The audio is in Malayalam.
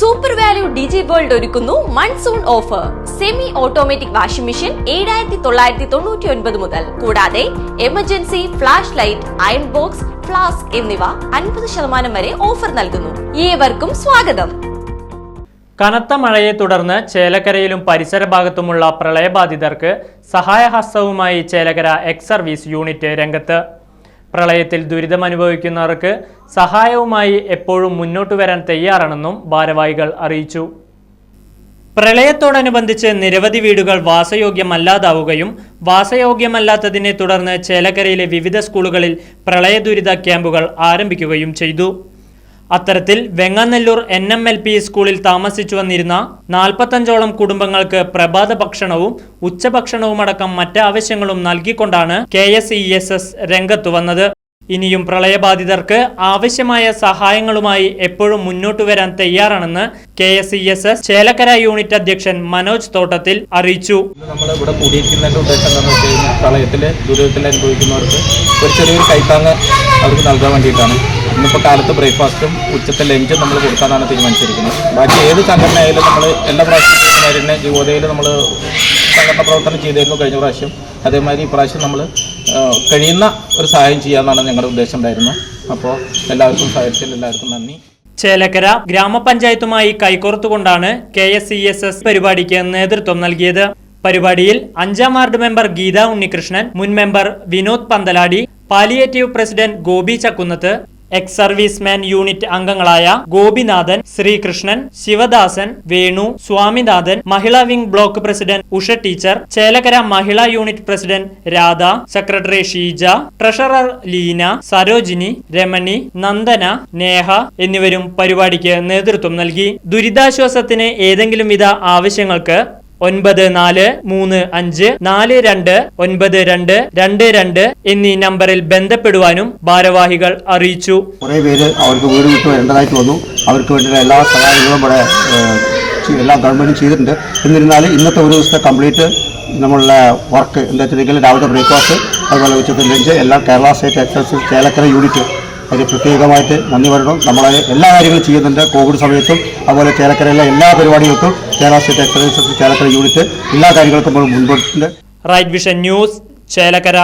സൂപ്പർ വാല്യൂ ഡിജി വേൾഡ് ഒരുക്കുന്നു monsoon offer semi automatic washing machine ഏഴായിരത്തി തൊള്ളായിരത്തി തൊണ്ണൂറ്റി ഒൻപത് മുതൽ. കൂടാതെ emergency flash light iron box flask എന്നിവ അൻപത് ശതമാനം വരെ ഓഫർ നൽകുന്നു. ഏവർക്കും സ്വാഗതം. കനത്ത മഴയെ തുടർന്ന് ചേലക്കരയിലും പരിസര ഭാഗത്തുമുള്ള പ്രളയബാധിതർക്ക് സഹായഹസ്തവുമായി ചേലക്കര എക്സ് സർവീസ് യൂണിറ്റ് രംഗത്ത്. പ്രളയത്തിൽ ദുരിതമനുഭവിക്കുന്നവർക്ക് സഹായവുമായി എപ്പോഴും മുന്നോട്ട് വരാൻ തയ്യാറാണെന്നും ഭാരവാഹികൾ അറിയിച്ചു. പ്രളയത്തോടനുബന്ധിച്ച് നിരവധി വീടുകൾ വാസയോഗ്യമല്ലാതാവുകയും വാസയോഗ്യമല്ലാത്തതിനെ തുടർന്ന് ചേലക്കരയിലെ വിവിധ സ്കൂളുകളിൽ പ്രളയ ദുരിത ക്യാമ്പുകൾ ആരംഭിക്കുകയും ചെയ്തു. അത്തരത്തിൽ Venganellur N M L P സ്കൂളിൽ താമസിച്ചു വന്നിരുന്ന നാൽപ്പത്തഞ്ചോളം കുടുംബങ്ങൾക്ക് പ്രഭാത ഭക്ഷണവും ഉച്ചഭക്ഷണവുമടക്കം മറ്റ് ആവശ്യങ്ങളും നൽകിക്കൊണ്ടാണ് K S E S S രംഗത്തു വന്നത്. ഇനിയും പ്രളയബാധിതർക്ക് ആവശ്യമായ സഹായങ്ങളുമായി എപ്പോഴും മുന്നോട്ട് വരാൻ തയ്യാറാണെന്ന് K S E S S Chelakkara unit അധ്യക്ഷൻ മനോജ് തോട്ടത്തിൽ അറിയിച്ചു. നമ്മൾ ഇവിടെ കൂടിയിരിക്കുന്നതിന്റെ ഉദ്ദേശം എന്താണെന്ന് വെച്ച് കഴിഞ്ഞാൽ പ്രളയത്തിലെ ദുരിതത്തിൽ അനുഭവിക്കുന്നവർക്ക് ഒരു ചെറിയൊരു കൈത്താങ്ങ് അവർക്ക് നൽകാൻ വേണ്ടിയിട്ടാണ്. ഇന്നിപ്പോൾ കാലത്ത് ബ്രേക്ക്ഫാസ്റ്റും ഉച്ചത്തെ ലഞ്ചും നമ്മൾ കൊടുക്കാനാണ് തീരുമാനിച്ചിരിക്കുന്നത്. ബാക്കി ഏത് സംഘടനയായാലും നമ്മൾ എല്ലാ പ്രാവശ്യം ചെയ്യുന്ന മാതിരി തന്നെ ജിവോദയിൽ നമ്മൾ സംഘടന പ്രവർത്തനം ചെയ്തിരുന്നു കഴിഞ്ഞ പ്രാവശ്യം. അതേമാതിരി ഈ പ്രാവശ്യം നമ്മൾ കഴിയുന്ന ഒരു സഹായം ചെയ്യാമെന്നാണ് ഞങ്ങളുടെ ഉദ്ദേശം ഉണ്ടായിരുന്നത്. അപ്പോൾ എല്ലാവർക്കും സഹായിച്ചാൽ എല്ലാവർക്കും നന്ദി. ചേലക്കര ഗ്രാമപഞ്ചായത്തുമായി കൈകോർത്തുകൊണ്ടാണ് K S E S S പരിപാടിക്ക് നേതൃത്വം നൽകിയത്. പരിപാടിയിൽ അഞ്ചാം വാർഡ് മെമ്പർ ഗീത ഉണ്ണികൃഷ്ണൻ മുൻ member Vinod Panthaladi palliative president Gopi Chakkunnath ex serviceman unit അംഗങ്ങളായ Gopinathan Sreekrishnan Sivadasan Venu Swaminathan Mahila wing block president Usha teacher Chelakkara Mahila unit president Radha secretary Sheeja treasurer Leena Sarojini Ramani Nandana Neha എന്നിവരും പരിപാടിക്ക് നേതൃത്വം നൽകി. ദുരിതാശ്വാസത്തിന് ഏതെങ്കിലും വിധ ആവശ്യങ്ങൾക്ക് ഒൻപത് നാല് മൂന്ന് അഞ്ച് നാല് രണ്ട് ഒൻപത് രണ്ട് രണ്ട് രണ്ട് എന്നീ നമ്പറിൽ ബന്ധപ്പെടുവാനും ഭാരവാഹികൾ അറിയിച്ചു. കുറേ പേര് അവർക്ക് വീട് വിട്ട് വരേണ്ടതായിട്ട് വന്നു. അവർക്ക് വേണ്ടിയുള്ള എല്ലാ സഹായങ്ങളും ഇവിടെ എല്ലാ ഗവൺമെന്റും ചെയ്തിട്ടുണ്ട്. എന്നിരുന്നാലും ഇന്നത്തെ ഒരു ദിവസത്തെ കംപ്ലീറ്റ് നമ്മളുടെ വർക്ക് എന്താ വെച്ചിട്ടുണ്ടെങ്കിൽ രാവിലത്തെ ബ്രേക്ക്ഫാസ്റ്റ് അതുപോലെ ഉച്ചത്തെ ലഞ്ച് എല്ലാം Kerala state excise Chelakkara unit അതിന് പ്രത്യേകമായിട്ട് നന്ദി പറയണം. നമ്മളെ എല്ലാ കാര്യങ്ങളും ചെയ്യുന്നുണ്ട്. കോവിഡ് സമയത്തും അതുപോലെ ചേലക്കരയിലെ എല്ലാ പരിപാടികൾക്കും Kerala state excise Chelakkara unit എല്ലാ കാര്യങ്ങൾക്കും മുൻപോട്ടുണ്ട്. Right vision news Chelakkara.